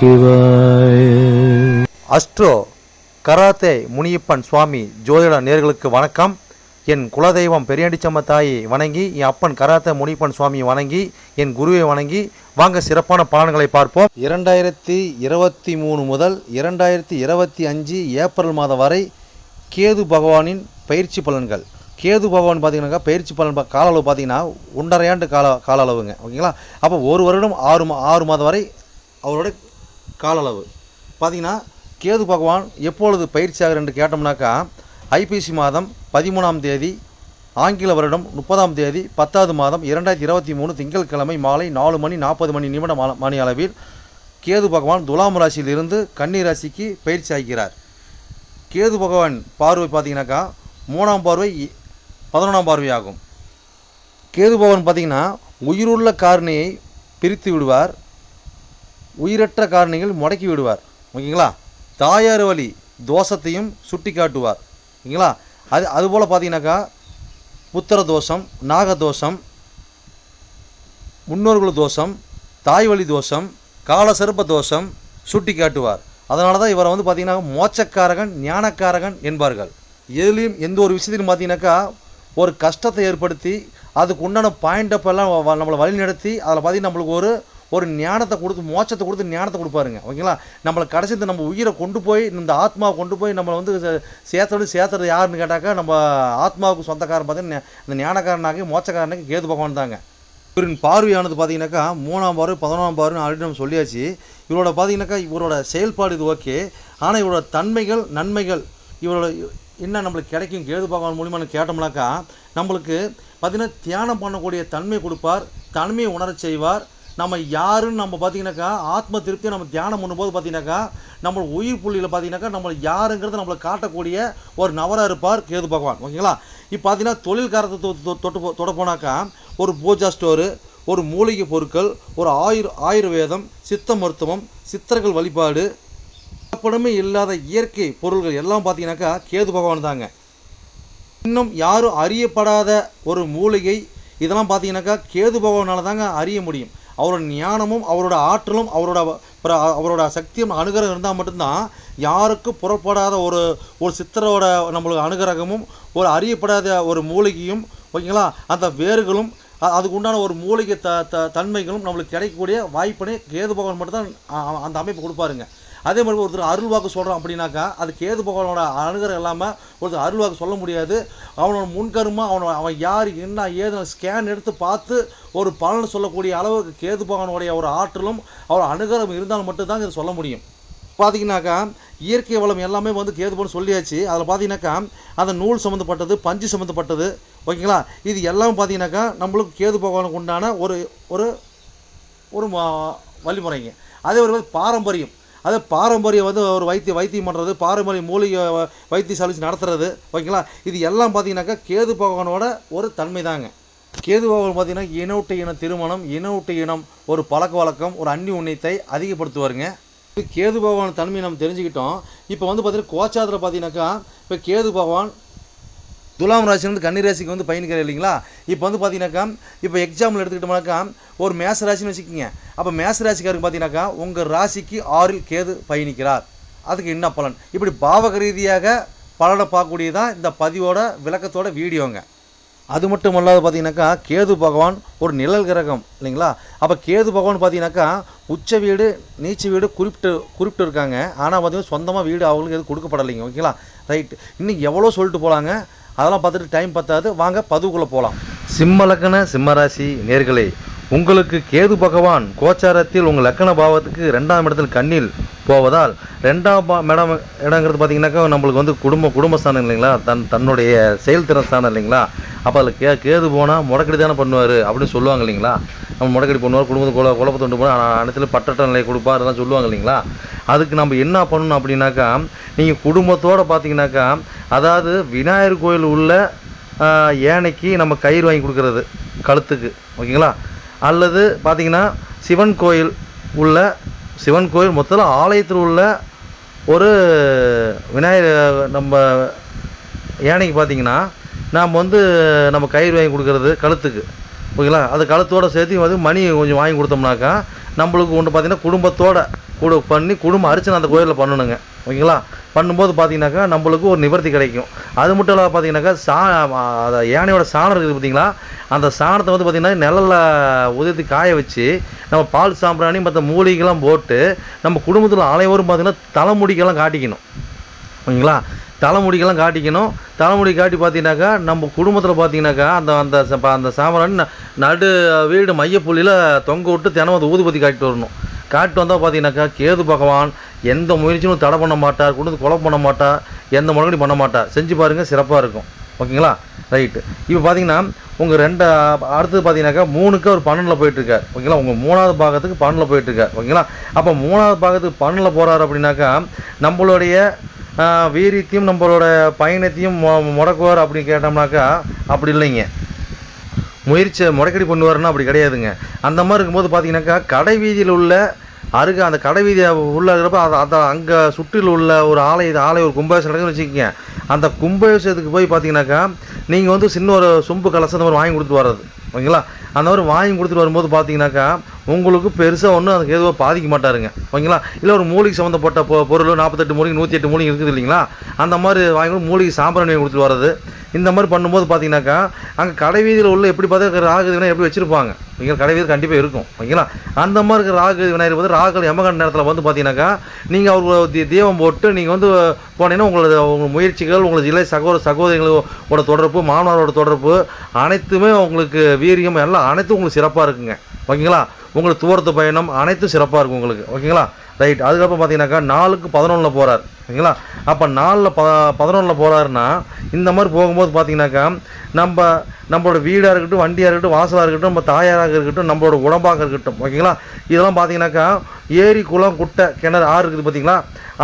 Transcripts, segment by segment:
சிவாய. Astro karate Muniyappan சுவாமி ஜோதிட நேர்களுக்கு வணக்கம். என் குலதெய்வம் பெரியாண்டிச்சம்ம தாயை வணங்கி என் அப்பன் கராத்தே முனியப்பன் சுவாமியை வணங்கி என் குருவை வணங்கி வாங்க சிறப்பான பலன்களை பார்ப்போம். இரண்டாயிரத்தி இருபத்தி மூணு முதல் இரண்டாயிரத்தி இருபத்தி அஞ்சு ஏப்ரல் மாதம் வரை கேது பகவானின் பயிற்சி பலன்கள். கேது பகவான் பார்த்தீங்கன்னாக்கா பயிற்சி பலன் கால அளவு பார்த்தீங்கன்னா ஒன்றரை ஆண்டு கால கால அளவுங்க ஓகேங்களா? அப்போ ஒரு வருடம் ஆறு மா ஆறு மாதம் வரை அவரோட கால அளவு பார்த்தீங்கன்னா கேது பகவான் எப்பொழுது பயிற்சி ஆகிறார் என்று கேட்டோம்னாக்கா ஐபிசி மாதம் பதிமூணாம் தேதி ஆங்கில வருடம் முப்பதாம் தேதி பத்தாவது மாதம் இரண்டாயிரத்தி இருபத்தி மூணு திங்கட்கிழமை மாலை நாலு மணி நாற்பது மணி நிமிட மா- மணி அளவில் கேது பகவான் துலாம் ராசியிலிருந்து கன்னி ராசிக்கு பயிற்சி ஆகிறார். கேது பகவான் பார்வை பார்த்தீங்கன்னாக்கா மூணாம் பார்வை இ- பதினொன்றாம் பார்வையாகும் கேது பகவான் பார்த்தீங்கன்னா உயிருள்ள காரணியை பிரித்து விடுவார். உயிரற்ற காரணிகள் முடக்கி விடுவார். ஓகேங்களா? தாயார் வழி தோஷத்தையும் சுட்டி காட்டுவார் ஓகேங்களா? அது அதுபோல் பார்த்தீங்கன்னாக்கா புத்திர தோஷம் நாக தோஷம் முன்னோர்கள் தோஷம் தாய் வழி தோஷம் காலசர்ப்ப தோஷம் சுட்டி காட்டுவார் அதனால தான் இவரை வந்து பார்த்தீங்கன்னா மோச்சக்காரகன் ஞானக்காரகன் என்பார்கள். எதுலேயும் எந்த ஒரு விஷயத்திலும் பார்த்தீங்கன்னாக்கா ஒரு கஷ்டத்தை ஏற்படுத்தி அதுக்கு உண்டான பாயிண்டப்பெல்லாம் வ- நம்மளை வழி நடத்தி அதில் பார்த்தீங்கன்னா நம்மளுக்கு ஒரு ஒரு ஞானத்தை கொடுத்து மோட்சத்தை கொடுத்து ஞானத்தை கொடுப்பாருங்க. ஓகேங்களா? நம்மளை கடைசி இந்த நம்ம உயிரை கொண்டு போய் இந்த ஆத்மாவை கொண்டு போய் நம்மளை வந்து சே- சேர்த்தோடு சேர்த்துறது யாருன்னு கேட்டாக்கா நம்ம ஆத்மாவுக்கு சொந்தக்காரன் பார்த்தீங்கன்னா இந்த ஞானக்காரனாகி மோச்சக்காரனாக கேது பகவான் தாங்க. இவரின் பார்வையானது பார்த்தீங்கன்னாக்கா மூணாம் பார்வை பதினொன்றாம் பார்வை ஆல்ரெடி நம்ம சொல்லியாச்சு. இவரோட பார்த்தீங்கன்னாக்கா இவரோட செயல்பாடு இது ஓகே. ஆனால் இவரோட தன்மைகள் நன்மைகள் இவரோட என்ன நம்மளுக்கு கிடைக்கும் கேது பகவான் மூலியமாக கேட்டோம்னாக்கா நம்மளுக்கு பார்த்தீங்கன்னா தியானம் பண்ணக்கூடிய தன்மை கொடுப்பார் தன்மையை உணரச் செய்வார் நம்ம யாருன்னு நம்ம பார்த்தீங்கன்னாக்கா ஆத்ம திருப்தியை நம்ம தியானம் பண்ணும்போது பார்த்தீங்கன்னாக்கா நம்ம உயிர் புள்ளியில் பார்த்தீங்கன்னாக்கா நம்ம யாருங்கிறத நம்மளை காட்டக்கூடிய ஒரு நபராக இருப்பார் கேது பகவான். ஓகேங்களா? இப்போ பார்த்தீங்கன்னா தொழில்காரத்தை தொ- தொட்டு தொட போனாக்கா ஒரு பூஜா ஸ்டோரு ஒரு மூலிகை பொருட்கள் ஒரு ஆயுர் ஆயுர்வேதம் சித்த மருத்துவம் சித்தர்கள் வழிபாடு கலப்படமே இல்லாத இயற்கை பொருள்கள் எல்லாம் பார்த்தீங்கன்னாக்கா கேது பகவான் தாங்க. இன்னும் யாரும் அறியப்படாத ஒரு மூலிகை இதெல்லாம் பார்த்தீங்கன்னாக்கா கேது பகவானால் தாங்க அறிய முடியும். அவரோட ஞானமும் அவரோட ஆற்றலும் அவரோட அவரோட சக்தியும் அனுகிரகம் இருந்தால் மட்டும்தான் யாருக்கும் புறப்படாத ஒரு ஒரு சித்தரோட நம்மளுக்கு அனுகிரகமும் ஒரு அறியப்படாத ஒரு மூலிகையும் ஓகேங்களா? அந்த வேர்களும் அதுக்கு உண்டான ஒரு மூலிகை த த தன்மைகளும் நம்மளுக்கு கிடைக்கக்கூடிய வாய்ப்பினை கேது பகவான் மட்டும்தான் அந்த அமைப்பு கொடுப்பாருங்க. அதே மாதிரி ஒருத்தர் அருள் வாக்கு சொல்கிறோம் அப்படின்னாக்கா அது கேது பகவானோட அனுகிரகம் இல்லாமல் ஒருத்தர் அருள் வாக்கு சொல்ல முடியாது. அவனோட முன்கருமா அவனோட அவன் யார் என்ன ஏதுன்னு ஸ்கேன் எடுத்து பார்த்து ஒரு பலன் சொல்லக்கூடிய அளவுக்கு கேது பகவானுடைய ஒரு ஆற்றலும் அவர் அணுகரம் இருந்தால் மட்டும்தான் இதை சொல்ல முடியும். பார்த்தீங்கன்னாக்கா இயற்கை வளம் எல்லாமே வந்து கேது சொல்லியாச்சு. அதில் பார்த்தீங்கன்னாக்கா அந்த நூல் சம்மந்தப்பட்டது பஞ்சு சம்மந்தப்பட்டது ஓகேங்களா? இது எல்லாம் பார்த்தீங்கன்னாக்கா நம்மளுக்கு கேது பகவானுக்கு உண்டான ஒரு ஒரு ஒரு வழிமுறைங்க. அதே ஒரு மாதிரி பாரம்பரியம். அதே பாரம்பரியம் வந்து ஒரு வைத்திய வைத்தியம் பண்ணுறது பாரம்பரிய மூலிகை வைத்தியசாலிச்சு நடத்துறது. ஓகேங்களா? இது எல்லாம் பார்த்தீங்கன்னாக்கா கேது பகவானோட ஒரு தன்மை தாங்க கேது பகவான் பார்த்தீங்கன்னா இனவுட்டு இன திருமணம் இனவுட்டு இனம் ஒரு பழக்க வழக்கம் ஒரு அந்நி உண்ணியத்தை அதிகப்படுத்துவாருங்க. இப்போ கேது பகவான் தன்மையை நம்ம தெரிஞ்சுக்கிட்டோம். இப்போ வந்து பார்த்தீங்கன்னா கோச்சாரத்தில் பார்த்தீங்கன்னாக்கா இப்போ கேது பகவான் துலாம் ராசிலேருந்து கன்னி ராசிக்கு வந்து பயணிக்கிறார் இல்லைங்களா? இப்போ வந்து பார்த்தீங்கன்னாக்கா இப்போ எக்ஸாம்பிள் எடுத்துக்கிட்டோம்னாக்கா ஒரு மேச ராசின்னு வச்சுக்கோங்க. அப்போ மேச ராசிக்காருக்கு பார்த்தீங்கன்னாக்கா உங்கள் ராசிக்கு ஆறில் கேது பயணிக்கிறார். அதுக்கு என்ன பலன்? இப்படி பாவக ரீதியாக பலனை பார்க்கக்கூடியதான் இந்த பதிவோட விளக்கத்தோட வீடியோங்க. அது மட்டும் இல்லாத பார்த்தீங்கன்னாக்கா கேது பகவான் ஒரு நிழல் கிரகம் இல்லைங்களா? அப்போ கேது பகவான் பார்த்தீங்கன்னாக்கா உச்ச வீடு நீச்ச வீடு குறிப்பிட்டு குறிப்பிட்டு இருக்காங்க. ஆனால் பார்த்தீங்கன்னா சொந்தமாக வீடு அவங்களுக்கு எதுவும் கொடுக்கப்படலைங்க. ஓகேங்களா? ரைட். இன்னும் எவ்வளோ சொல்லிட்டு போகலாங்க அதெல்லாம் பார்த்துட்டு டைம் பத்தாது. வாங்க பதுவுக்குள்ளே போகலாம் சிம்ம லக்கண சிம்மராசி நேர்களே உங்களுக்கு கேது பகவான் கோச்சாரத்தில் உங்கள் லக்கண பாவத்துக்கு ரெண்டாம் இடத்தில் கண்ணில் போவதால் ரெண்டாம் பா இடம் இடங்கிறது பார்த்தீங்கன்னாக்கா நம்மளுக்கு வந்து குடும்ப குடும்பஸ்தானம் இல்லைங்களா? தன் தன்னுடைய செயல்திறன் ஸ்தானம் இல்லைங்களா? அப்போ அதில் கே கேது போனால் முடக்கடி தானே பண்ணுவார் அப்படின்னு சொல்லுவாங்க இல்லைங்களா? நம்ம முடக்கடி பண்ணுவார் குடும்பத்தை குழ குழப்பத்தொண்டு போனால் அனைத்துல பட்டட்ட நிலை கொடுப்பார் அதெல்லாம் சொல்லுவாங்க இல்லைங்களா? அதுக்கு நம்ம என்ன பண்ணணும் அப்படின்னாக்கா நீங்கள் குடும்பத்தோடு பார்த்தீங்கன்னாக்கா அதாவது விநாயகர் கோயில் உள்ள யானைக்கு நம்ம கயிறு வாங்கி கொடுக்கறது கழுத்துக்கு. ஓகேங்களா? அல்லது பார்த்தீங்கன்னா சிவன் கோயில் உள்ள சிவன் கோயில் மொத்தத்தில் ஆலயத்தில் உள்ள ஒரு விநாயகர் நம்ம யானைக்கு பார்த்திங்கன்னா நாம் வந்து நம்ம கயிறு வாங்கி கொடுக்கறது கழுத்துக்கு. ஓகேங்களா? அது கழுத்தோட சேர்த்து வந்து மணி கொஞ்சம் வாங்கி கொடுத்தோம்னாக்கா நம்மளுக்கு ஒன்று பார்த்தீங்கன்னா குடும்பத்தோட கூட பண்ணி குடும்ப அர்ச்சனை அந்த கோயிலில் பண்ணணுங்க. ஓகேங்களா? பண்ணும்போது பார்த்தீங்கன்னாக்கா நம்மளுக்கு ஒரு நிவர்த்தி கிடைக்கும். அது மட்டும் இல்லாமல் பார்த்தீங்கன்னாக்கா சா அதை யானையோட சாணம் இருக்குது பார்த்தீங்களா? அந்த சாணத்தை வந்து பார்த்திங்கன்னா நிழலில் உதயத்தி காய வச்சு நம்ம பால் சாம்பிராணி மற்ற மூலிகைலாம் போட்டு நம்ம குடும்பத்தில் அனைவரும் பார்த்திங்கன்னா தலைமுடிக்கெல்லாம் காட்டிக்கணும். ஓகேங்களா? தலைமுடிக்கெல்லாம் காட்டிக்கணும். தலைமுடி காட்டி பார்த்தீங்கன்னாக்கா நம்ம குடும்பத்தில் பார்த்தீங்கன்னாக்கா அந்த அந்த ச- ப- அந்த சாமரன் நடு வீடு மையப்புள்ளியில் தொங்க விட்டு தினம் அந்த ஊதுபத்தி காட்டிட்டு வரணும். காட்டு வந்தால் பார்த்தீங்கன்னாக்கா கேது பகவான் எந்த முயற்சியும் தடை பண்ண மாட்டார் குடும்பத்தை கொலை பண்ண மாட்டார் எந்த முறையும் பண்ண மாட்டார். செஞ்சு பாருங்கள் சிறப்பாக இருக்கும். ஓகேங்களா? ரைட்டு இப்போ பார்த்தீங்கன்னா உங்கள் ரெண்டு அடுத்தது பார்த்தீங்கன்னாக்கா மூணுக்கு ஒரு பன்னெண்டில் போயிட்டுருக்கார். ஓகேங்களா? உங்கள் மூணாவது பாகத்துக்கு பன்னெண்டில் போயிட்டுருக்கார். ஓகேங்களா? அப்போ மூணாவது பாகத்துக்கு பன்னெண்டில் போகிறாரு அப்படின்னாக்கா நம்மளுடைய வீரியத்தையும் நம்மளோட பயணத்தையும் மொ- முடக்குவார் அப்படின்னு கேட்டோம்னாக்கா அப்படி இல்லைங்க. முயற்சியை முடக்கடி பண்ணுவாருன்னா அப்படி கிடையாதுங்க. அந்த மாதிரி இருக்கும்போது பார்த்தீங்கன்னாக்கா கடை வீதியில் உள்ள அருகே அந்த கடை வீதி உள்ள இருக்கிறப்ப அதை அதை அங்கே சுற்றில் உள்ள ஒரு ஆலய ஆலய ஒரு கும்பாபிஷேகம் நடக்குதுன்னு வச்சுக்கோங்க. அந்த கும்பாபிஷேகத்துக்கு போய் பார்த்தீங்கன்னாக்கா நீங்கள் வந்து சின்ன ஒரு சொம்பு கலசம் அந்த மாதிரி வாங்கி கொடுத்துட்டு வர்றது. ஓகேங்களா? அந்த மாதிரி வாங்கி கொடுத்துட்டு வரும்போது பார்த்தீங்கன்னாக்கா உங்களுக்கு பெருசாக ஒன்றும் அதுக்கு எதுவாக பாதிக்க மாட்டாருங்க. ஓகேங்களா? இல்லை ஒரு மூலிகை சம்மந்தப்பட்ட பொ பொருள் நாற்பத்தெட்டு மூலிகை நூற்றி எட்டு மூலிகை இருக்குது இல்லைங்களா? அந்த மாதிரி வாங்கி மூலிகை சாம்பிராணி வாங்கி கொடுத்துட்டு வர்றது. இந்த மாதிரி பண்ணும்போது பார்த்தீங்கன்னாக்கா அங்கே கடை வீதியில் உள்ள எப்படி பார்த்தா ராகு விநாயகர் எப்படி வச்சுருப்பாங்க? ஓகேங்களா கடை வீதி கண்டிப்பாக இருக்கும். ஓகேங்களா? அந்த மாதிரி இருக்கிற ராகு விநாயகர் வந்து ராகு எமகண்ட நேரத்தில் வந்து பார்த்தீங்கன்னாக்கா நீங்கள் அவர் தீபம் போட்டு நீங்கள் வந்து போனீங்கன்னா உங்களது உங்கள் முயற்சிகள் உங்களது இளைய சகோதர சகோதரிகளோட தொடர்பு மாணவரோட தொடர்பு அனைத்துமே உங்களுக்கு வீரியம் எல்லாம் அனைத்தும் உங்களுக்கு சிறப்பாக இருக்குங்க. ஓகேங்களா? உங்களுக்கு தூரத்து பயணம் அனைத்தும் சிறப்பாக இருக்கும் உங்களுக்கு. ஓகேங்களா? ரைட் அதுக்கப்புறம் பார்த்தீங்கன்னாக்கா நாலுக்கு பதினொன்றில் போகிறார் ஓகேங்களா? அப்போ நாலில் ப பதினொன்றில் போகிறாருன்னா இந்த மாதிரி போகும்போது பார்த்தீங்கன்னாக்கா நம்ம நம்மளோட வீடாக இருக்கட்டும் வண்டியாக இருக்கட்டும் வாசலாக இருக்கட்டும் நம்ம தாயாராக இருக்கட்டும் நம்மளோட உடம்பாக இருக்கட்டும். ஓகேங்களா? இதெல்லாம் பார்த்தீங்கன்னாக்கா ஏரி குளம் குட்டை கிணறு ஆறு இருக்குது பார்த்தீங்களா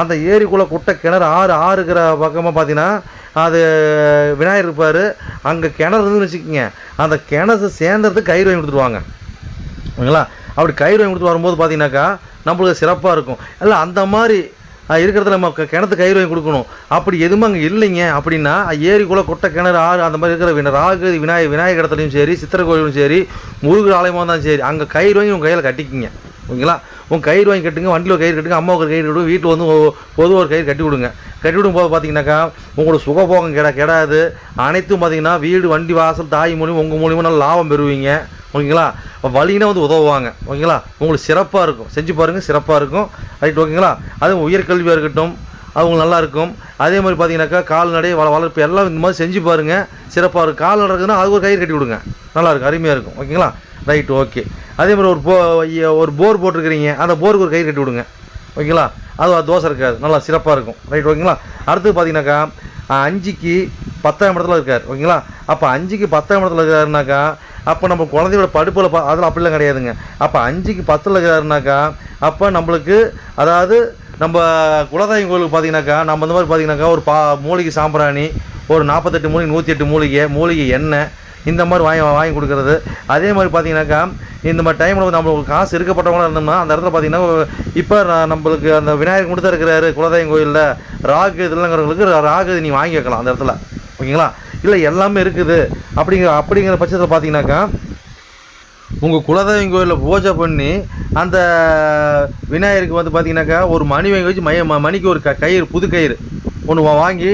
அந்த ஏரி குளம் குட்டை கிணறு ஆறு ஆறு இருக்கிற பக்கமாக பார்த்தீங்கன்னா அது விநாயகர் இருப்பார். அங்கே கிணறு இருந்துன்னு வச்சுக்கோங்க. அந்த கிணறு சேர்ந்ததுக்கு கயிறு வாங்கி கொடுத்துருவாங்க. ஓகேங்களா? அப்படி கயிறு வாங்கி கொடுத்து வரும்போது பார்த்தீங்கன்னாக்கா நம்மளுக்கு சிறப்பாக இருக்கும். இல்லை அந்த மாதிரி இருக்கிறதுல நம்ம கிணத்து கயிறு வாங்கி கொடுக்கணும். அப்படி எதுவுமே அங்கே இல்லைங்க. அப்படின்னா ஏரிக்குள்ளே கொட்டை கிணறு ஆறு அந்த மாதிரி இருக்கிற வின ராகு விநாயக விநாயகர் இடத்துலையும் சரி சித்திரை கோயிலும் சரி முருகர் ஆலயமாக இருந்தாலும் சரி அங்கே கயிறு வாங்கி உங்கள் கையில் கட்டிக்கிங்க. ஓகேங்களா? உங்கள் கயிறு வாங்கி கட்டுங்க வண்டியில் ஒரு கயிறு கட்டுங்க அம்மாவுக்கு ஒரு கயிறு கட்டுங்க வீட்டில் வந்து பொதுவாக ஒரு கயிறு கட்டி விடுங்க. கட்டி விடும் போது பார்த்தீங்கன்னாக்கா உங்களோட சுகபோகம் கெட கெடாது. அனைத்தும் பார்த்தீங்கன்னா வீடு வண்டி வாசல் தாய் மூலியம் உங்கள் மூலியமாக நல்லா லாபம் பெறுவீங்க. ஓகேங்களா? வழினா வந்து உதவுவாங்க. ஓகேங்களா? உங்களுக்கு சிறப்பாக இருக்கும். செஞ்சு பாருங்கள் சிறப்பாக இருக்கும். ரைட் ஓகேங்களா? அது உயர்கல்வியாக இருக்கட்டும் அவங்க நல்லாயிருக்கும் நல்லா இருக்கும். அதே மாதிரி பார்த்தீங்கன்னாக்கா கால்நடை வள வளர்ப்பு எல்லாம் இந்த மாதிரி செஞ்சு பாருங்கள் சிறப்பாக இருக்கும். கால் நடக்குதுன்னா அது ஒரு கயிறு கட்டி விடுங்க. நல்லாயிருக்கும் அருமையாக இருக்கும். ஓகேங்களா? ரைட் ஓகே அதே மாதிரி ஒரு போ ஒரு போர் போட்டிருக்கிறீங்க அந்த போருக்கு ஒரு கயிறு கட்டி விடுங்க. ஓகேங்களா? அது தோசை இருக்காது. நல்லா சிறப்பாக இருக்கும். ரைட் ஓகேங்களா? அடுத்து பார்த்தீங்கன்னாக்கா அஞ்சுக்கு பத்தாம் இடத்துல இருக்கார். ஓகேங்களா? அப்போ அஞ்சுக்கு பத்தாம் இடத்துல இருக்காருனாக்கா அப்போ நம்ம குழந்தையோட படுப்பில் பா அதில் அப்படிலாம் கிடையாதுங்க. அப்போ அஞ்சுக்கு பத்தில் இருக்கிறாருனாக்கா அப்போ நம்மளுக்கு அதாவது நம்ம குலதெய்வம் கோயிலுக்கு பார்த்தீங்கன்னாக்கா நம்ம இந்த மாதிரி பார்த்தீங்கன்னாக்கா ஒரு பா மூலிகை சாம்பிராணி ஒரு நாற்பத்தெட்டு மூலிகை நூற்றி எட்டு மூலிகை மூலிகை எண்ணெய் இந்த மாதிரி வாங்கி வாங்கி கொடுக்குறது. அதே மாதிரி பார்த்தீங்கன்னாக்கா இந்த மாதிரி டைமில் வந்து நம்மளுக்கு காசு இருக்கப்பட்டவங்களாக இருந்தோம்னா அந்த இடத்துல பார்த்தீங்கன்னா இப்போ நம்மளுக்கு அந்த விநாயகர் மட்டும் இருக்கிறாரு குலதெய்வம் கோயிலில் ராகு இதெல்லாங்கிறவங்களுக்கு ராகு நீ வாங்கி வைக்கலாம் அந்த இடத்துல. ஓகேங்களா? இல்லை எல்லாமே இருக்குது. அப்படிங்கிற அப்படிங்கிற பட்சத்தில் பார்த்தீங்கன்னாக்கா உங்கள் குலதெய்வம் கோயிலில் பூஜை பண்ணி அந்த விநாயகருக்கு வந்து பார்த்தீங்கன்னாக்கா ஒரு மணி வாங்கி வச்சு ம- மணிக்கு ஒரு க கயிறு புது கயிறு ஒன்று வாங்கி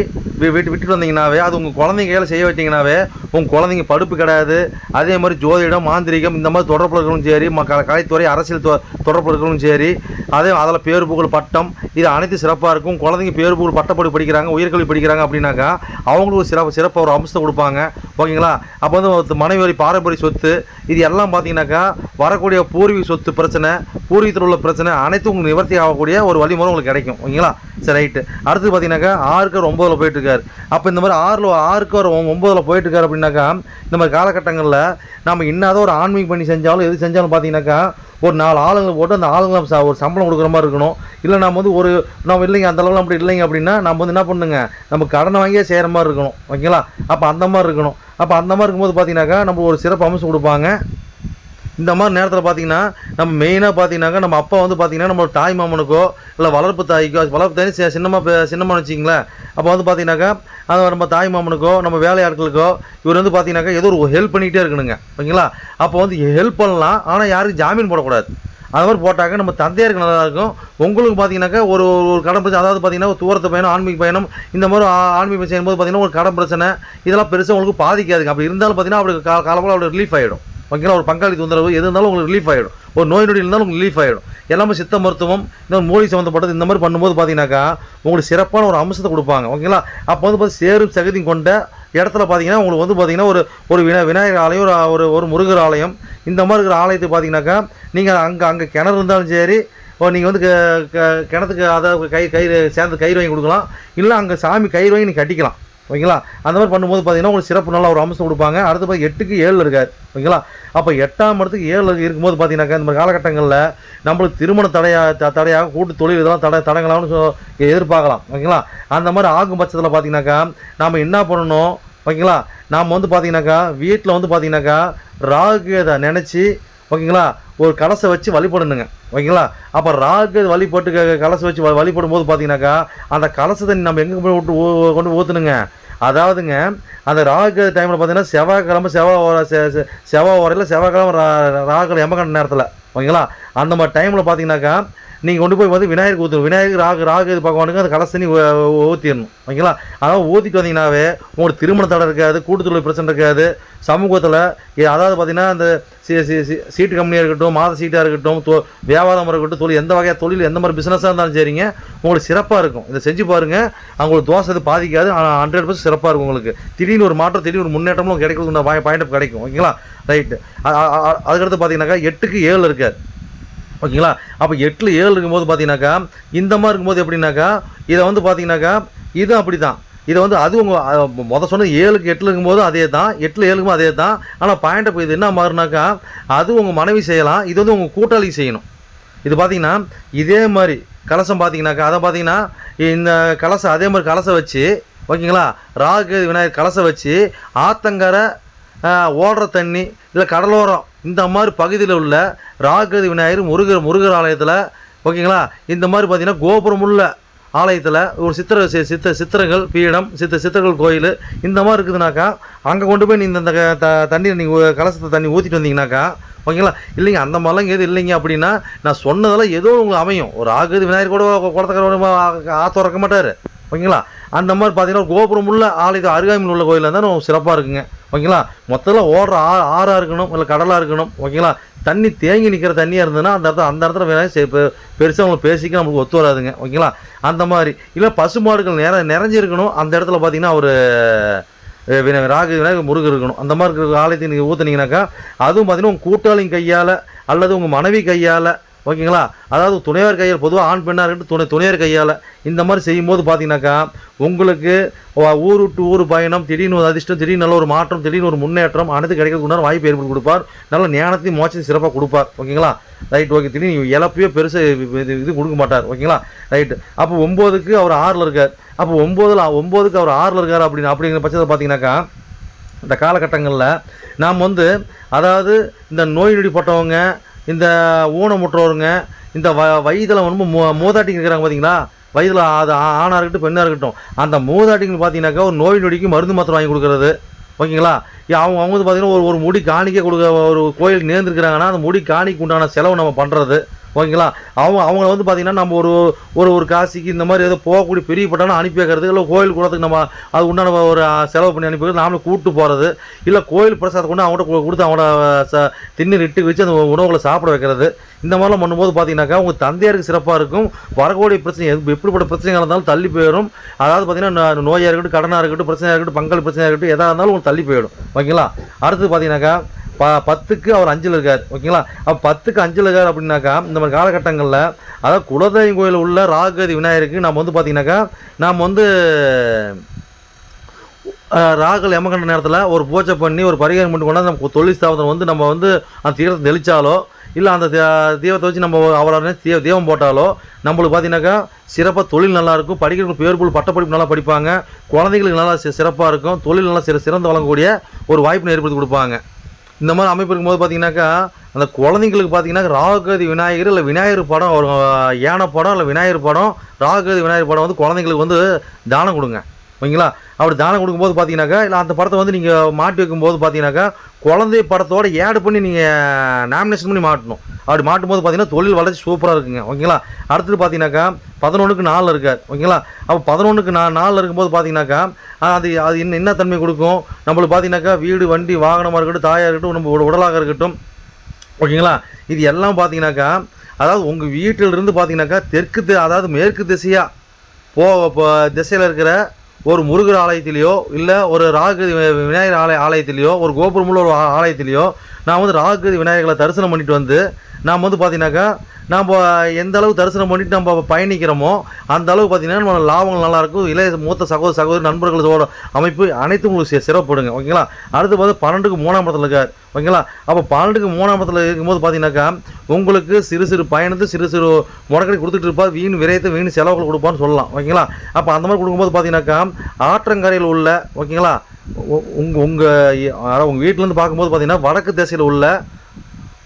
விட்டு விட்டுட்டு வந்தீங்கன்னாவே அது உங்கள் குழந்தைங்க கையில் செய்ய வச்சிங்கனாவே உங்கள் குழந்தைங்க படுப்பு கிடையாது அதே மாதிரி ஜோதிடம் மாந்திரிகம் இந்த மாதிரி தொடர்பு சரி ம க- கலைத்துறை அரசியல் தொ- தொடர்பு சரி அதே அதில் பேர் புகழ் பட்டம் இது அனைத்து சிறப்பாக இருக்கும். குழந்தைங்க பேர் புகழ் பட்டப்படி படிக்கிறாங்க உயர்கல்வி படிக்கிறாங்க அப்படின்னாக்கா அவங்களுக்கு ஒரு சிறப்பு சிறப்பாக ஒரு அம்சத்தை கொடுப்பாங்க. ஓகேங்களா? அப்போ வந்து மனைவி பாரம்பரிய சொத்து இது எல்லாம் பார்த்தீங்கன்னாக்கா வரக்கூடிய பூர்வீக சொத்து பிரச்சனை பூர்வீகத்தில் உள்ள பிரச்சனை அனைத்தும் உங்களுக்கு நிவர்த்தி ஆகக்கூடிய ஒரு வழிமுறை உங்களுக்கு கிடைக்கும். ஓகேங்களா? சரி ரைட்டு. அடுத்து பார்த்தீங்கன்னாக்கா ஆறுக்கு ரொம்ப ஒம்பதில் போயிட்டு இருக்கார் அப்போ இந்த மாதிரி ஆறில் ஆறுக்கு ஒரு ஒம்பதில் போயிட்டுருக்கார் அப்படின்னாக்கா இந்த மாதிரி காலகட்டங்களில் நம்ம என்னதான் ஒரு ஆன்மீகம் பண்ணி செஞ்சாலும் எது செஞ்சாலும் பார்த்தீங்கன்னாக்கா ஒரு நாலு ஆளுங்களை போட்டு அந்த ஆளுங்களை ஒரு சம்பளம் கொடுக்குற மாதிரி இருக்கணும். இல்லை நம்ம வந்து ஒரு நம்ம இல்லைங்க அந்த அளவுக்கு அப்படி இல்லைங்க அப்படின்னா நம்ம வந்து என்ன பண்ணுங்க நம்ம கடனை வாங்கியே செய்கிற மாதிரி இருக்கணும். ஓகேங்களா? அப்போ அந்த மாதிரி இருக்கணும். அப்போ அந்த மாதிரி இருக்கும்போது பார்த்தீங்கன்னாக்கா நம்ம ஒரு சிறப்பு அம்சம் கொடுப்பாங்க. இந்த மாதிரி நேரத்தில் பார்த்தீங்கன்னா நம்ம மெயினாக பார்த்தீங்கன்னாக்கா நம்ம அப்பா வந்து பார்த்தீங்கன்னா நம்ம தாய் மாமனுக்கோ இல்லை வளர்ப்பு தாய்க்கோ வளர்ப்பு தாய் சி- சின்னம்மா வச்சிங்களேன் அப்போ வந்து பார்த்தீங்கன்னாக்கா அது நம்ம தாய் மாமனுக்கோ நம்ம வேலையாட்களுக்கோ இவர் வந்து பார்த்தீங்கன்னாக்கா ஏதோ ஒரு ஹெல்ப் பண்ணிகிட்டே இருக்கணுங்க. ஓகேங்களா? அப்போ வந்து ஹெல்ப் பண்ணலாம் ஆனால் யாருக்கும் ஜாமீன் போடக்கூடாது. அது மாதிரி போட்டாக்க நம்ம தந்தையாருக்கு நல்லா இருக்கும். உங்களுக்கு பார்த்தீங்கன்னாக்கா ஒரு ஒரு கடன் பிரச்சனை அதாவது பார்த்தீங்கன்னா ஒரு தூரத்து பயணம் ஆன்மீக பயணம் இந்த மாதிரி ஆன்மீக பயணம் செய்யும்போது பார்த்தீங்கன்னா ஒரு கடன் பிரச்சனை இதெல்லாம் பெருசாக உங்களுக்கு பாதிக்காதுங்க. அப்படி இருந்தாலும் பார்த்தீங்கன்னா அவருக்கு கா காலப்போல் அவருக்கு ரிலீஃப் ஆகிடும் ஓகேங்களா ஒரு பங்காளி தொந்தரவு எது இருந்தாலும் உங்களுக்கு ரிலீஃப் ஆகிடும் ஒரு நோய் நொடி இருந்தாலும் உங்களுக்கு ரிலீஃப் ஆகிடும் எல்லாமே சித்த மருத்துவம் இந்த மூலி மூலிகை சம்மந்தப்பட்டது இந்த மாதிரி பண்ணும்போது பார்த்தீங்கன்னாக்கா உங்களுக்கு சிறப்பான ஒரு அம்சத்தை கொடுப்பாங்க. ஓகேங்களா? அப்போ வந்து பார்த்து சேரும் சகதியும் கொண்ட இடத்துல பார்த்தீங்கன்னா உங்களுக்கு வந்து பார்த்தீங்கன்னா ஒரு ஒரு வினா விநாயகர் ஆலயம் ஒரு ஒரு ஒரு முருகர் ஆலயம் இந்த மாதிரி இருக்கிற ஆலயத்தை பார்த்தீங்கன்னாக்கா நீங்கள் அங்கே அங்கே கிணறு இருந்தாலும் சரி ஓ நீங்கள் வந்து க- கிணத்துக்கு அதை கை கயிறு சேர்ந்து கயிறு வாங்கி கொடுக்கலாம். இல்லை அங்கே சாமி கயிறு வாங்கி நீங்கள் கட்டிக்கலாம். ஓகேங்களா? அந்த மாதிரி பண்ணும்போது பார்த்தீங்கன்னா உங்களுக்கு சிறப்பு நல்ல ஒரு அம்சம் கொடுப்பாங்க. அடுத்து பார்த்து எட்டுக்கு ஏழில் இருக்கார். ஓகேங்களா? அப்போ எட்டாம் இடத்துக்கு ஏழில் இருக்கும்போது பார்த்தீங்கன்னாக்கா இந்த மாதிரி காலகட்டங்களில் நம்மளுக்கு திருமண தடையாக த- தடையாக கூட்டு தொழில் இதெல்லாம் தடை தடங்கலாம்னு சொ- எதிர்பார்க்கலாம். ஓகேங்களா? அந்த மாதிரி ஆகும் பட்சத்தில் பார்த்தீங்கன்னாக்கா நாம் என்ன பண்ணணும்? ஓகேங்களா? நாம் வந்து பார்த்தீங்கன்னாக்கா வீட்டில் வந்து பார்த்தீங்கன்னாக்கா ராகுகேதை நினச்சி ஓகேங்களா ஒரு கலசை வச்சு வழிபடணுங்க. ஓகேங்களா? அப்போ ராகு வழிபட்டு கலசை வச்சு வ- வழிபடும் போது பார்த்தீங்கன்னாக்கா அந்த கலசத்தை நம்ம எங்கே போய் விட்டு கொண்டு ஊற்றணுங்க அதாவதுங்க அந்த ராகு டைமில் பார்த்தீங்கன்னா செவ்வாய்க்கிழமை செவ்வாய் ஓர- செ- செவ்வாய் ஓரையில் செவ்வாய்க்கிழமை ரா- ராகு எமகண்ட நேரத்தில் ஓகேங்களா? அந்த மாதிரி டைமில் பார்த்தீங்கன்னாக்கா நீங்கள் கொண்டு போய் வந்து விநாயகருக்கு ஊற்றணும் விநாயகர் ராகு ராகு இது பகவானுக்கு அந்த கலசனி ஊற்றிடணும் ஓகேங்களா? அதாவது ஊற்றிட்டு வந்தீங்கன்னாவே உங்களுக்கு திருமண தடை இருக்காது கூட்டுத்தொழில் பிரச்சனை இருக்காது. சமூகத்தில் அதாவது பார்த்தீங்கன்னா அந்த சீட்டு கம்பெனியாக இருக்கட்டும் மாத சீட்டாக இருக்கட்டும் தொ வியாபாரமாக இருக்கட்டும் தொழில் எந்த வகையாக தொழில் எந்த மாதிரி பிஸ்னஸாக இருந்தாலும் சரிங்க உங்களுக்கு சிறப்பாக இருக்கும். இதை செஞ்சு பாருங்கள் அவங்களுக்கு தோசை இது பாதிக்காது. ஆனால் ஹண்ட்ரட் பர்சன்ட் சிறப்பாக இருக்கும் உங்களுக்கு. திடீர்னு ஒரு மாற்றம் திடீர்னு ஒரு முன்னேற்றமும் கிடைக்கிறது வாய் பாயிண்ட் கிடைக்கும். ஓகேங்களா? ரைட்டு. அதுக்கடுத்து பார்த்தீங்கன்னாக்கா எட்டுக்கு ஏழு இருக்காது ஓகேங்களா? அப்போ எட்டில் ஏழு இருக்கும்போது பார்த்தீங்கன்னாக்கா இந்த மாதிரி இருக்கும்போது எப்படின்னாக்கா இதை வந்து பார்த்தீங்கன்னாக்கா இது அப்படி தான் இதை வந்து அது உங்கள் மொதல் சொன்னது ஏழுக்கு எட்டில் இருக்கும்போது அதே தான் எட்டில் ஏழுக்கும் அதே தான் ஆனால் பாயிண்ட் இப்போ இது என்ன மாறுனாக்கா அது உங்கள் மனைவி செய்யலாம் இது வந்து உங்கள் கூட்டாளி செய்யணும். இது பார்த்தீங்கன்னா இதே மாதிரி கலசம் பார்த்தீங்கன்னாக்கா அதை பார்த்தீங்கன்னா இந்த கலசம் அதே மாதிரி கலசம் வச்சு ஓகேங்களா ராகு விநாயகர் கலசம் வச்சு ஆத்தங்கரை ஓடுற தண்ணி இல்லை கடலோரம் இந்த மாதிரி பகுதியில் உள்ள ராகதி விநாயகர் முருகர் முருகர் ஆலயத்தில் ஓகேங்களா? இந்த மாதிரி பார்த்தீங்கன்னா கோபுரம் உள்ள ஆலயத்தில் ஒரு சித்திர சித்த சித்திரங்கள் பீடம் சித்த சித்திரங்கள் கோயில் இந்த மாதிரி இருக்குதுனாக்கா அங்கே கொண்டு போய் நீங்கள் இந்த த தண்ணியை நீங்கள் கலசத்தை தண்ணி ஊற்றிட்டு வந்தீங்கனாக்கா ஓகேங்களா? இல்லைங்க அந்த மாதிரிலாம் எதுவும் இல்லைங்க அப்படின்னா நான் சொன்னதெல்லாம் ஏதோ உங்களுக்கு அமையும். ஒரு ஆகுது விநாயகர் கூட குளத்துக்கார ஆற்ற இறக்க மாட்டார். ஓகேங்களா? அந்த மாதிரி பார்த்தீங்கன்னா கோபுரம் உள்ள ஆலயத்து அருகாமையில் உள்ள கோயிலாக இருந்தால் சிறப்பாக இருக்குங்க. ஓகேங்களா? மொத்தத்தில் ஓடுற ஆ ஆறாக இருக்கணும் இல்லை கடலாக இருக்கணும் ஓகேங்களா? தண்ணி தேங்கி நிற்கிற தண்ணியாக இருந்ததுன்னா அந்த இடத்துல அந்த இடத்துல வேணா சரி பெருசாக பெருசா பேசிக்க நமக்கு ஒத்து வராதுங்க. ஓகேங்களா? அந்த மாதிரி. இல்லை பசுமாடுகள் நிற நிறைஞ்சிருக்கணும். அந்த இடத்துல பார்த்தீங்கன்னா ஒரு வின- ராகு விநாயகர் முருகர் இருக்கணும். அந்த மாதிரி இருக்கிற ஆலயத்தை நீங்கள் ஊற்றுனீங்கன்னாக்கா அதுவும் பார்த்தீங்கன்னா உங்கள் கூட்டாளியின் கையால் அல்லது உங்கள் மனைவி கையால் ஓகேங்களா? அதாவது துணைவர் கையால் பொதுவாக ஆண் பெண்ணாக இருக்கட்டும் துணை துணையர் கையால் இந்த மாதிரி செய்யும்போது பார்த்தீங்கன்னாக்கா உங்களுக்கு ஊர் விட்டு ஊர் பயணம் திடீர்னு ஒரு அதிர்ஷ்டம் திடீர்னு நல்ல ஒரு மாற்றம் திடீர்னு ஒரு முன்னேற்றம் அனைத்து கிடைக்கிறதுக்கு வாய்ப்பு ஏற்படுத்தி கொடுப்பார். நல்ல ஞானத்தையும் மோச்சத்தையும் சிறப்பாக கொடுப்பார். ஓகேங்களா? Right okay. திடீர்னு இழப்பையோ பெருசாக இது இது கொடுக்க மாட்டார். ஓகேங்களா? ரைட்டு அப்போ ஒம்போதுக்கு அவர் ஆறில் இருக்கார். அப்போ ஒம்போதில் ஒம்போதுக்கு அவர் ஆறில் இருக்கார் அப்படின்னு அப்படிங்கிற பட்சத்தை பார்த்தீங்கன்னாக்கா இந்த காலகட்டங்களில் நாம் வந்து அதாவது இந்த நோய் நொடிப்பட்டவங்க இந்த ஊனமுற்றோருங்க இந்த வ வயதில் வந்து மூ மூதாட்டிங்க இருக்கிறாங்க பார்த்தீங்களா வயதில் அது ஆ- ஆணாக இருக்கட்டும் பெண்ணாக இருக்கட்டும் அந்த மூதாட்டிங்க பார்த்தீங்கன்னாக்கா ஒரு நோய் நொடிக்கு மருந்து மாத்திரம் வாங்கி கொடுக்குறது. ஓகேங்களா? அவங்க அவங்க வந்து பார்த்தீங்கன்னா ஒரு ஒரு முடி காணிக்க கொடுக்க ஒரு கோயிலுக்கு நேர்ந்துருக்கிறாங்கன்னா அந்த முடி காணிக்கு உண்டான செலவு நம்ம பண்ணுறது ஓகேங்களா? அவங்க அவங்கள வந்து பார்த்தீங்கன்னா நம்ம ஒரு ஒரு ஒரு காசிக்கு இந்த மாதிரி ஏதோ போகக்கூடிய பெரிய பட்டாலும் அனுப்பி வைக்கிறது இல்லை கோயில் கூடத்துக்கு நம்ம அது உண்டான ஒரு செலவு பண்ணி அனுப்பி வைக்கிறது நாமளும் கூப்பிட்டு போகிறது இல்லை கோயில் பிரசாதம் கொண்டு அவங்கள்ட்ட கொடுத்து அவங்கள ச தின்னு இட்டு வச்சு அந்த உணவுகளை சாப்பிட வைக்கிறது. இந்த மாதிரிலாம் பண்ணும்போது பார்த்தீங்கன்னாக்கா உங்கள் தந்தையாருக்கு சிறப்பாக இருக்கும். வரக்கூடிய பிரச்சனை எது எப்படிப்பட்ட பிரச்சனைகள் இருந்தாலும் தள்ளி போயிடும். அதாவது பார்த்தீங்கன்னா நோயாக இருக்கட்டும் கடனாக இருக்கட்டும் பிரச்சனையாக இருக்கட்டும் பங்கல் பிரச்சனையாக இருக்கட்டும் எதாக இருந்தாலும் உங்களுக்கு தள்ளி போயிடும். ஓகேங்களா? அடுத்து பார்த்தீங்கன்னாக்கா ப பத்துக்கு அவர் அஞ்சில் இருக்கார் ஓகேங்களா? அப்போ பத்துக்கு அஞ்சில் இருக்கார் அப்படின்னாக்கா இந்த மாதிரி காலகட்டங்களில் அதாவது குலதெய்வம் கோயில் உள்ள ராகதி விநாயகருக்கு நம்ம வந்து பார்த்தீங்கன்னாக்கா நாம் வந்து அஹ், ராகல் எமகண்ட நேரத்தில் ஒரு பூஜை பண்ணி ஒரு பரிகாரம் பண்ணி கொண்டாந்து நம்ம தொழில் ஸ்தாபனம் வந்து நம்ம வந்து அந்த தீரத்தை தெளித்தாலோ இல்லை அந்த தீபத்தை வச்சு நம்ம அவரை தீ தீபம் போட்டாலோ நம்மளுக்கு பார்த்தீங்கன்னாக்கா சிறப்பாக தொழில் நல்லாயிருக்கும் படிக்கிறவங்க பேர் போல் பட்டப்படிப்பு நல்லா படிப்பாங்க. குழந்தைங்களுக்கு நல்லா சிறப்பாக இருக்கும். தொழில் நல்லா சிற சிறந்து வழங்கக்கூடிய ஒரு வாய்ப்பினை ஏற்படுத்தி கொடுப்பாங்க. இந்த மாதிரி அமைப்பு இருக்கும்போது பார்த்தீங்கன்னாக்கா அந்த குழந்தைங்களுக்கு பார்த்தீங்கன்னா ராகுகதி விநாயகர் இல்லை விநாயகர் படம் ஒரு யானை படம் இல்லை விநாயகர் படம் ராகுகதி விநாயகர் படம் வந்து குழந்தைங்களுக்கு வந்து தானம் கொடுங்க. ஓகேங்களா? அப்படி தானம் கொடுக்கும்போது பார்த்தீங்கன்னாக்கா இல்லை அந்த படத்தை வந்து நீங்கள் மாட்டி வைக்கும்போது பார்த்தீங்கன்னாக்கா குழந்தை படத்தோட ஏடு பண்ணி நீங்கள் நாமினேஷன் பண்ணி மாட்டணும். அப்படி மாட்டும் போது பார்த்தீங்கன்னா தொழில் வளர்ச்சி சூப்பராக இருக்குங்க. ஓகேங்களா? அடுத்தது பார்த்தீங்கன்னாக்கா பதினொன்றுக்கு நாலில் இருக்கார். ஓகேங்களா? அப்போ பதினொன்றுக்கு நா நாலில் இருக்கும்போது பார்த்தீங்கன்னாக்கா அது அது என்ன என்ன தன்மை கொடுக்கும்? நம்மளுக்கு பார்த்தீங்கன்னாக்கா வீடு வண்டி வாகனமாக இருக்கட்டும் தாயாக இருக்கட்டும் நம்ம உடலாக இருக்கட்டும். ஓகேங்களா? இது எல்லாம் பார்த்தீங்கன்னாக்கா அதாவது உங்கள் வீட்டிலிருந்து பார்த்தீங்கன்னாக்கா தெற்கு அதாவது மேற்கு திசையாக போ இப்போ திசையில் இருக்கிற ஒரு முருகர் ஆலயத்திலேயோ இல்லை ஒரு ராகுகதி விநாயகர் ஆலய ஆலயத்திலேயோ ஒரு கோபுரமுள்ள ஒரு ஆலயத்திலையோ ஆலயத்திலேயோ நான் வந்து ராகதி விநாயகர்களை தரிசனம் பண்ணிட்டு வந்து நாம் வந்து பார்த்தீங்கன்னாக்கா நம்ம எந்த அளவு தரிசனம் பண்ணிட்டு நம்ம பயணிக்கிறோமோ அந்த அளவு பார்த்தீங்கன்னா நம்ம லாபங்கள் நல்லாயிருக்கும் இளைய மூத்த சகோதர சகோதரி நண்பர்களோட அமைப்பு அனைத்தும் உங்களுக்கு சிறப்படுங்க. ஓகேங்களா? அடுத்து பார்த்து பன்னெண்டுக்கு மூணாம் இடத்துல இருக்கார். ஓகேங்களா? அப்போ பன்னெண்டுக்கு மூணாம் இடத்துல இருக்கும்போது பார்த்தீங்கன்னாக்கா உங்களுக்கு சிறு சிறு பயணத்தை சிறு சிறு முடக்கடி கொடுத்துட்டு இருப்பார். வீண் விரயத்தை வீண் செலவுகள் கொடுப்பான்னு சொல்லலாம். ஓகேங்களா? அப்போ அந்த மாதிரி கொடுக்கும்போது பார்த்தீங்கன்னாக்கா ஆற்றங்கரையில் உள்ள ஓகேங்களா? உங்கள் உங்கள் உங்கள் வீட்டிலேருந்து பார்க்கும்போது பார்த்தீங்கன்னா வடக்கு திசையில் உள்ள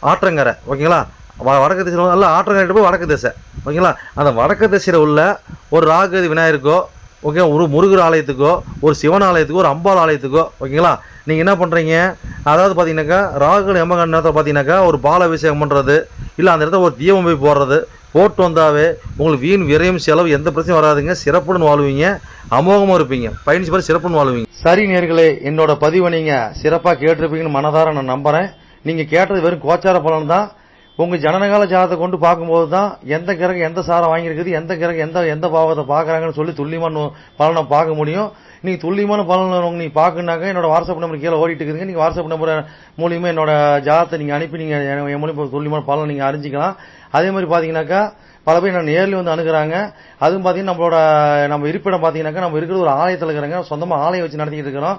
ஆற்றங்கரை ஓகேங்களா? வ- வடக்கு திசையில் நல்ல ஆற்றங்கரை போய் வடக்கு திசை ஓகேங்களா? அந்த வடக்கு திசையில் உள்ள ஒரு ராகதி விநாயகருக்கோ ஓகே ஒரு முருகர் ஆலயத்துக்கோ ஒரு சிவன் ஆலயத்துக்கோ ஒரு அம்பாள் ஆலயத்துக்கோ ஓகேங்களா? நீங்கள் என்ன பண்ணுறீங்க அதாவது பார்த்தீங்கன்னாக்கா ராகு எம்மகன் நேரத்தில் பார்த்தீங்கன்னாக்கா ஒரு பால அபிஷேகம் பண்ணுறது இல்லை அந்த இடத்துல ஒரு தீபம் போய் போடுறது போட்டு வந்தாவே உங்களுக்கு வீண் விரையும் செலவு எந்த பிரச்சனையும் வராதுங்க. சிறப்புன்னு வாழ்வீங்க அமோகமாக இருப்பீங்க. பயணிச்சு பாரு சிறப்புன்னு வாழ்வீங்க. சரி நேர்களே என்னோட பதிவை நீங்கள் சிறப்பாக கேட்டிருப்பீங்கன்னு மனதார நான் நம்புகிறேன் நீங்கள் கேட்டது வெறும் கோச்சார பலன் தான். உங்கள் ஜனனகால ஜாதத்தை கொண்டு பார்க்கும்போது தான் எந்த கிரகம் எந்த சாரம் வாங்கியிருக்குது எந்த கிரகம் எந்த எந்த பாவத்தை பார்க்குறாங்கன்னு சொல்லி துல்லியமான பலனை பார்க்க முடியும். நீங்கள் துல்லியமான பலன் நீங்கள் பார்க்கணுனாக்க என்னோட வாட்ஸ்அப் நம்பர் கீழே ஓடிட்டு இருக்குதுங்க. நீங்கள் வாட்ஸ்அப் நம்பர் மூலியமாக என்னோட ஜாதத்தை நீங்கள் அனுப்பி நீங்கள் என் மூலியமா துல்லியமான பலன் நீங்கள் அறிஞ்சிக்கலாம். அதே மாதிரி பார்த்தீங்கன்னாக்கா பல பேர் நான் நேரில் வந்து அணுகிறாங்க. அதுவும் பார்த்தீங்கன்னா நம்மளோட நம்ம இருப்பிடம் பார்த்தீங்கன்னாக்கா நம்ம இருக்கிற ஒரு ஆலயத்தில் இருக்கிறாங்க. சொந்தமாக ஆலயம் வச்சு நடத்திக்கிட்டு இருக்கிறோம்.